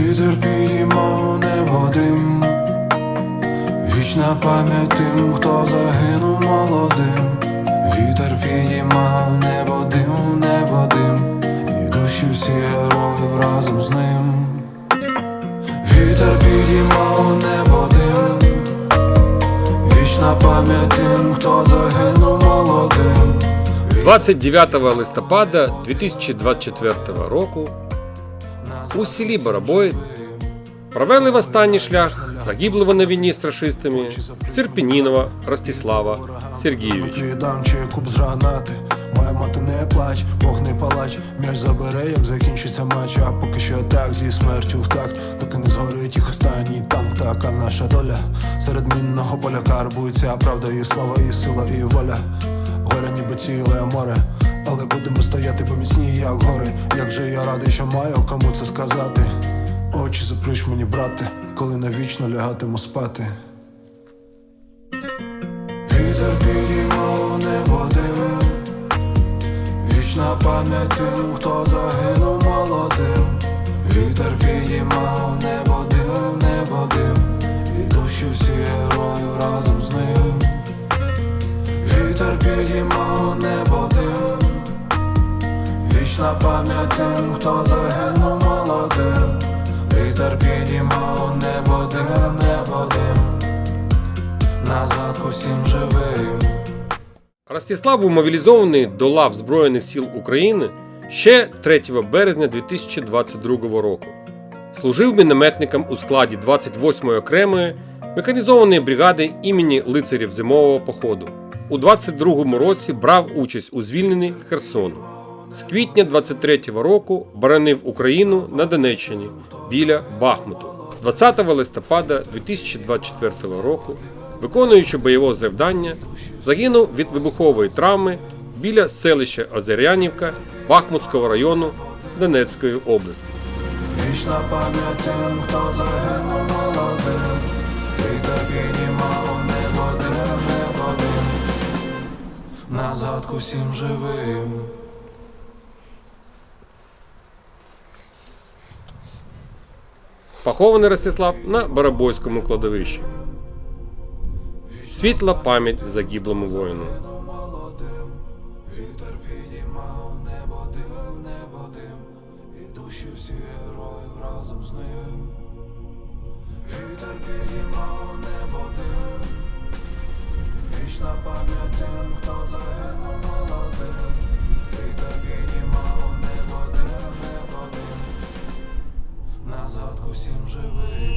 Вітер підіймав небо дим. Вічна пам'ять тим, хто загинув молодим. Вітер підіймав небо дим, небо дим. І душі всі героїв разом з ним. Вітер підіймав небо дим. Вічна пам'ять тим, хто загинув молодим. 29 листопада 2024 року у селі Барабой провели в останній шлях загиблого на війні з рашистами Серпінінова Ростислава Сергійовича. Моя мати не плач, Бог не палач М'яч забере, як закінчиться матч А поки що так зі смертю в такт. Доки не згорить їх останній танк Така наша доля. Серед мінного поля карбується правда і слава, і сила, і воля. Горе ніби ціле море але будемо стояти поміцні, як гори. Як же я радий, що маю кому це сказати. Очі заплющ мені, брате, коли навічно лягатиму спати. Вітер підіймав небо дим Вічна пам'ять тим, хто загинув молодим. Вітер підіймав небо Вічна пам'ять тим, хто загинув молодим Вітер підіймав небо дим, небо дим Назад усім живим Ростислав був мобілізований до лав Збройних сил України ще 3 березня 2022 року. Служив мінометником у складі 28-ї окремої механізованої бригади імені лицарів зимового походу. У 22-му році брав участь у звільненні Херсону. З квітня 23-го року боронив Україну на Донеччині біля Бахмуту. 20 листопада 2024 року, виконуючи бойове завдання, загинув від вибухової травми біля селища Озерянівка Бахмутського району Донецької області. Вічна пам'ять тим, хто загинув молодим небо дим, небо дим Назад усім живим Похований Ростислав на Барабойському кладовищі. Світла пам'ять загиблому воїну. Вітер підіймав небо дим, небо дим І душі Вітер підіймав небо Вічна пам'ять тим, хто загинув молодим Вітер підіймав усім живим